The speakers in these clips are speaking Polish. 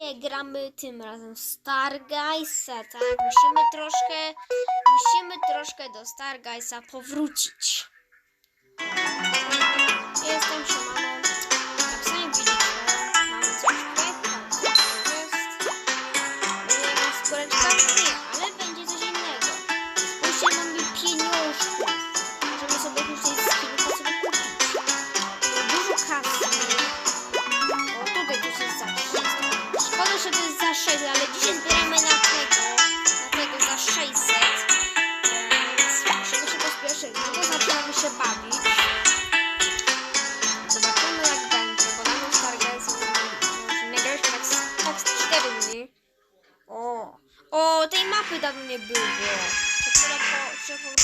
Nie gramy tym razem w Star Guysa, tak? Musimy troszkę, musimy troszkę do Star Guysa powrócić. Jestem. Zbieramy na tego, na tego za 600. Więc musimy się pospieszyć. No to zaczynamy się bawić. Zobaczymy jak będzie, bo na tym Stargaze nie graliśmy tak, z- tak z 4 dni. O, o, tej mapy dawno nie było. To trzeba po,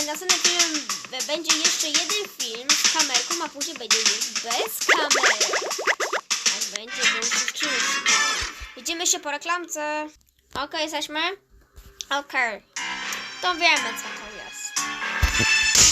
Okej, ale następny film b- będzie jeszcze jeden film z kamerką, a później będzie już bez kamery. Tak będzie, bo już. Widzimy się po reklamce. Okej, jesteśmy? Okej. To wiemy, co to jest.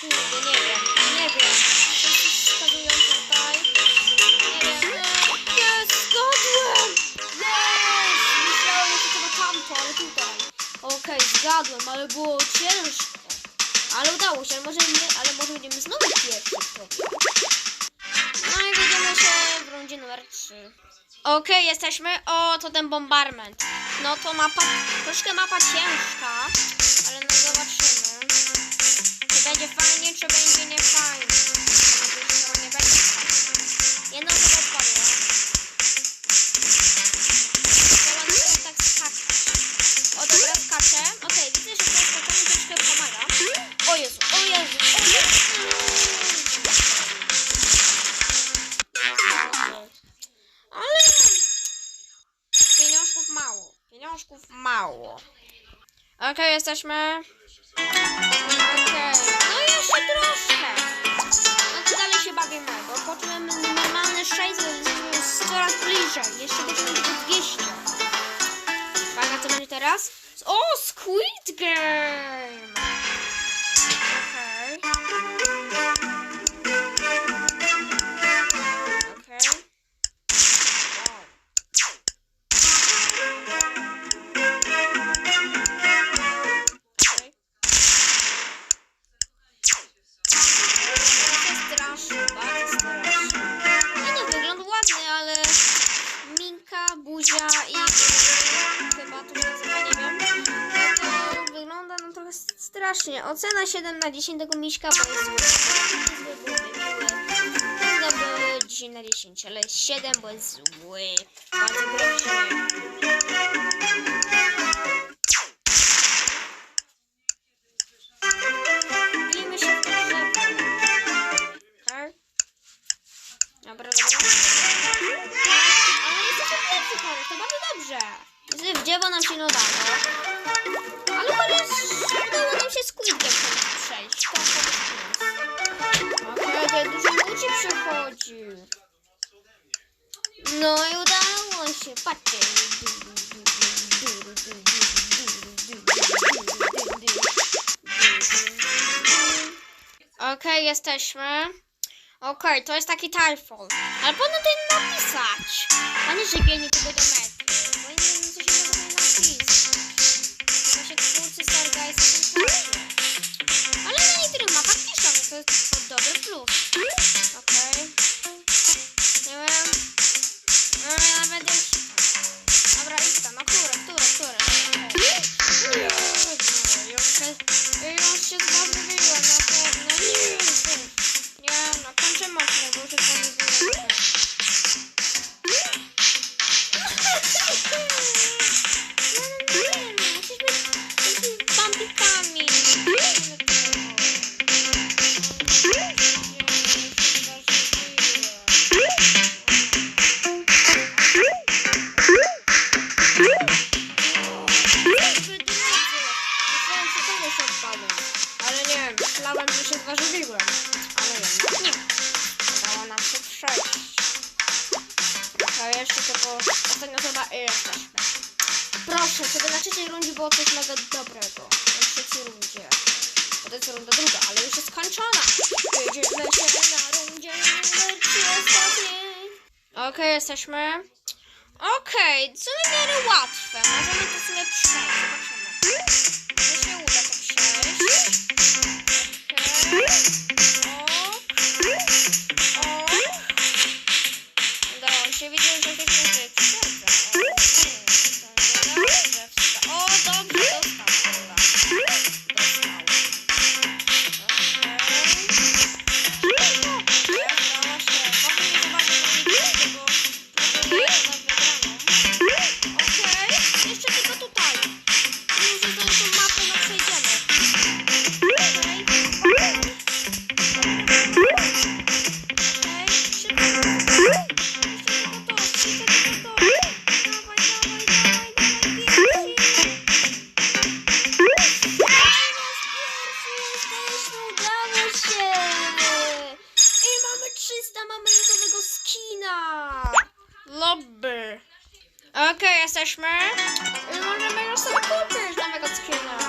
Kurde, nie wiem, nie wiem. Wszyscy wskazują tutaj. Nie wiem. Jest, zgadłem! Jest! Myślałem, że to chyba tamto, ale tutaj. Okej, zgadłem, ale było ciężko. Ale udało się, ale może nie, ale może będziemy znowu pierwsi. No i widzimy się w rundzie numer 3. Okej, jesteśmy. O, to ten bombardment. No to mapa, troszkę mapa ciężka, ale no zobaczymy. Będzie fajnie, czy będzie niefajnie. To nie będzie fajnie. Jedno chyba odpadło. Na tym tak skakać. O dobra, skaczę. Okej, widzę, że to skaczenie troszkę pomaga. O Jezu, o Jezu, o Jezu. Pieniążków mało. Pieniążków mało. Okej, jesteśmy. No jeszcze troszkę. No to dalej się bawimy, bo poczujemy normalne 6, jesteśmy coraz bliżej. Jeszcze będziemy mieć 200. Uwaga, co będzie teraz? O, Squid Game! Strasznie. Ocena 7 na 10 tego miśka, bo jest zły. Miły. Dobry 10 na 10, ale 7, bo jest zły. Bardzo groźny. Przychodzi. No i udało się, patrzcie. Okej, jesteśmy. Okej, to jest taki Typhoon. Ale powinno tutaj napisać. A nie, że biegnie tego do metry. Bo nie wiem, co się może napisać. Właśnie twórcy tacy. Ale na niektórych mapach piszą, to jest dobry plus. Okej. Ostatnia osoba jesteśmy. Proszę, żeby na trzeciej rundzie było coś mega dobrego. Na trzeciej rundzie. Bo to jest runda druga, ale już jest skończona. Jedziemy się na rundzie lecz ostatniej. Okej, jesteśmy. Okej, co w łatwe. Możemy to sobie przejść. Zobaczymy. Może się uda to przejść. Okej. jesteśmy, y, możemy już sobie kupić nowego skina.